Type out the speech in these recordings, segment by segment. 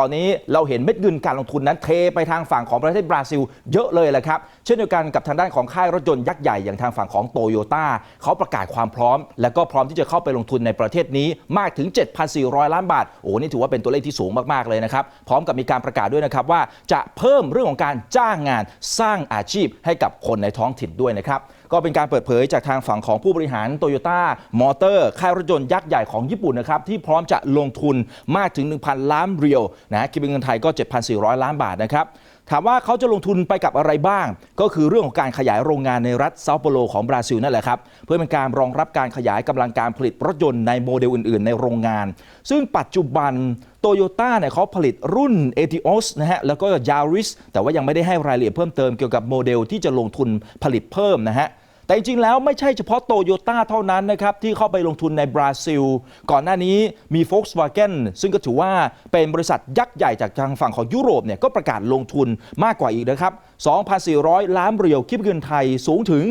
ตอนนี้เราเห็นเม็ดเงินการลงทุนนั้นเทไปทางฝั่งของประเทศบราซิล เยอะเลยแหละครับ เช่นเดียวกันกับทางด้านของค่ายรถยนต์ยักษ์ใหญ่อย่างทางฝั่งของโตโยต้าเขาประกาศความพร้อม และก็พร้อมที่จะเข้าไปลงทุนในประเทศนี้มากถึง 7,400 ล้านบาท โอ้นี่ถือว่าเป็นตัวเลขที่สูงมากๆเลยนะครับ พร้อมกับมีการประกาศด้วยนะครับว่าจะเพิ่มเรื่องของการจ้างงานสร้างอาชีพให้กับคนในท้องถิ่นด้วยนะครับ ก็เป็นการเปิดเผยจากทางฝั่งของผู้บริหารโตโยต้ามอเตอร์ค่ายรถยนต์ยักษ์ใหญ่ของญี่ปุ่นนะครับที่พร้อมจะลงทุนมากถึง 1,000 ล้านเรียวนะคิดเป็นเงินไทยก็ 7,400 ล้านบาทนะครับถามว่าเขาจะลงทุนไปกับอะไรบ้าง ก็คือเรื่องของการขยายโรงงานในรัฐเซาเปโลของบราซิลนั่นแหละครับ เพื่อเป็นการรองรับการขยายกำลังการผลิตรถยนต์ในโมเดลอื่น ๆ ในโรงงาน ซึ่งปัจจุบันโตโยต้าเนี่ยเขาผลิตรุ่น e t i o s นะฮะแล้วก็ Yaris แต่ว่ายังไม่ได้ให้รายละเอียดเพิ่มเติมเกี่ยวกับโมเดลที่จะลงทุนผลิตเพิ่มนะฮะ แต่จริงๆแล้วไม่ใช่เฉพาะโตโยต้าเท่านั้นนะครับที่เข้าไปลงทุนในบราซิล ก่อนหน้านี้มี Volkswagen ซึ่งก็ถือว่าเป็นบริษัทยักษ์ใหญ่จากทางฝั่งของยุโรปเนี่ยก็ประกาศลงทุนมากกว่าอีกนะครับ 2,400 ล้านเหรียวคิดเป็นเงินไทยสูงถึง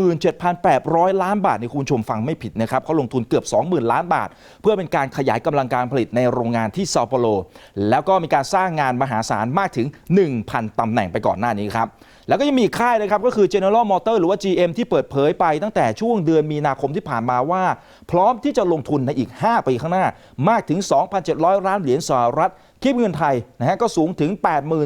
17,800 ล้านบาทในคุณชมฟังไม่ผิดนะครับเขาลงทุนเกือบ 20,000 ล้านบาท เพื่อเป็นการขยายกำลังการผลิตในโรงงานที่เซาเปโล แล้วก็มีการสร้างงานมหาศาลมากถึง 1,000ตำแหน่งไปก่อนหน้านี้ครับแล้วก็ยังมีค่ายนะครับก็คือ General Motor หรือว่า GM ที่เปิดเผยไปตั้งแต่ช่วงเดือนมีนาคมที่ผ่านมาว่า พร้อมที่จะลงทุนในอีก 5 ปีข้างหน้ามากถึง 2,700 ล้านเหรียญสหรัฐ คิดเงินไทยนะฮะก็สูงถึง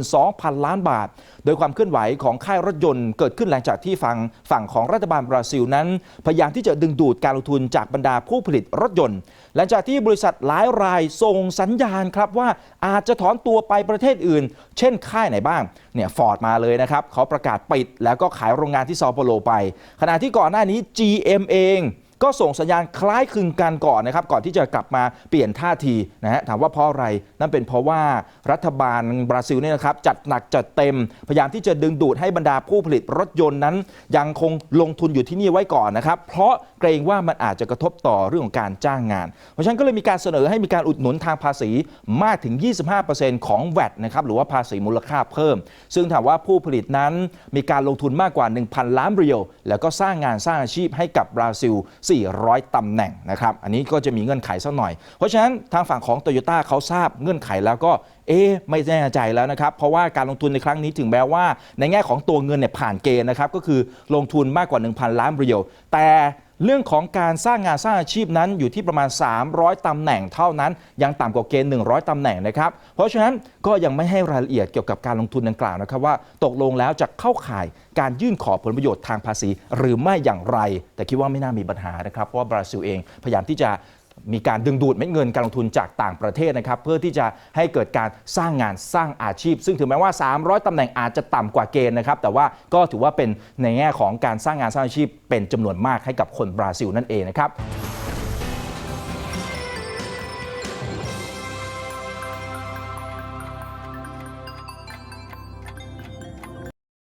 82,000 ล้านบาท โดยความเคลื่อนไหวของค่ายรถยนต์เกิดขึ้นหลังจากที่ฝั่งฝั่งของรัฐบาลบราซิลนั้น พยายามที่จะดึงดูดการลงทุนจากบรรดาผู้ผลิตรถยนต์ หลังจากที่บริษัทหลายรายส่งสัญญาณครับว่าอาจจะถอนตัวไปประเทศอื่น เช่นค่ายไหนบ้างเนี่ยฟอร์ดมาเลยนะครับเขาประกาศปิดแล้วก็ขายโรงงานที่ซาโปโลไป ขณะที่ก่อนหน้านี้ GM เอง ก็ส่งสัญญาณคล้ายคลึงกันก่อนนะครับก่อนที่จะกลับมาเปลี่ยนท่าทีนะฮะถามว่าเพราะอะไรนั่นเป็นเพราะว่ารัฐบาลบราซิลเนี่ยนะครับจัดหนักจัดเต็ม พยายามที่จะดึงดูดให้บรรดาผู้ผลิตรถยนต์นั้น ยังคงลงทุนอยู่ที่นี่ไว้ก่อนนะครับเพราะเกรงว่ามันอาจจะกระทบต่อเรื่องของการจ้างงาน เพราะฉะนั้นก็เลยมีการเสนอให้มีการอุดหนุนทางภาษีมากถึง 25%ของ VAT นะครับหรือว่าภาษีมูลค่าเพิ่ม ซึ่งถามว่าผู้ผลิตนั้นมีการลงทุนมากกว่า 1,000 ล้านเรียว แล้วก็สร้างงานสร้างอาชีพให้กับบราซิล400ตำแหน่งนะครับ อันนี้ก็จะมีเงื่อนไขสักหน่อย เพราะฉะนั้นทางฝั่งของโตโยต้าเขาทราบเงื่อนไขแล้วก็เอ๊ไม่แน่ใจแล้วนะครับ เพราะว่าการลงทุนในครั้งนี้ถึงแม้ว่า ในแง่ของตัวเงินเนี่ยผ่านเกณฑ์นะครับก็คือลงทุนมากกว่า 1,000 ล้านเรียวแต่เรื่องของการสร้างงานสร้างอาชีพนั้นอยู่ที่ประมาณ 300ตำแหน่งเท่านั้น ยังต่ำกว่าเกณฑ์ 100ตำแหน่งนะครับ เพราะฉะนั้นก็ยังไม่ให้รายละเอียดเกี่ยวกับการลงทุนดังกล่าวนะครับว่าตกลงแล้วจะเข้าข่ายการยื่นขอผลประโยชน์ทางภาษี หรือไม่อย่างไร แต่คิดว่าไม่น่ามีปัญหานะครับเพราะว่าบราซิลเองพยายามที่จะ มีการดึงดูดเม็ดเงินการลงทุนจากต่างประเทศนะครับเพื่อที่จะให้เกิดการสร้างงานสร้างอาชีพ ซึ่งถึงแม้ว่า 300ตำแหน่งอาจจะต่ำกว่าเกณฑ์นะครับแต่ว่าก็ถือว่าเป็นในแง่ของการสร้างงานสร้างอาชีพเป็นจำนวนมากให้กับคนบราซิลนั่นเองนะครับ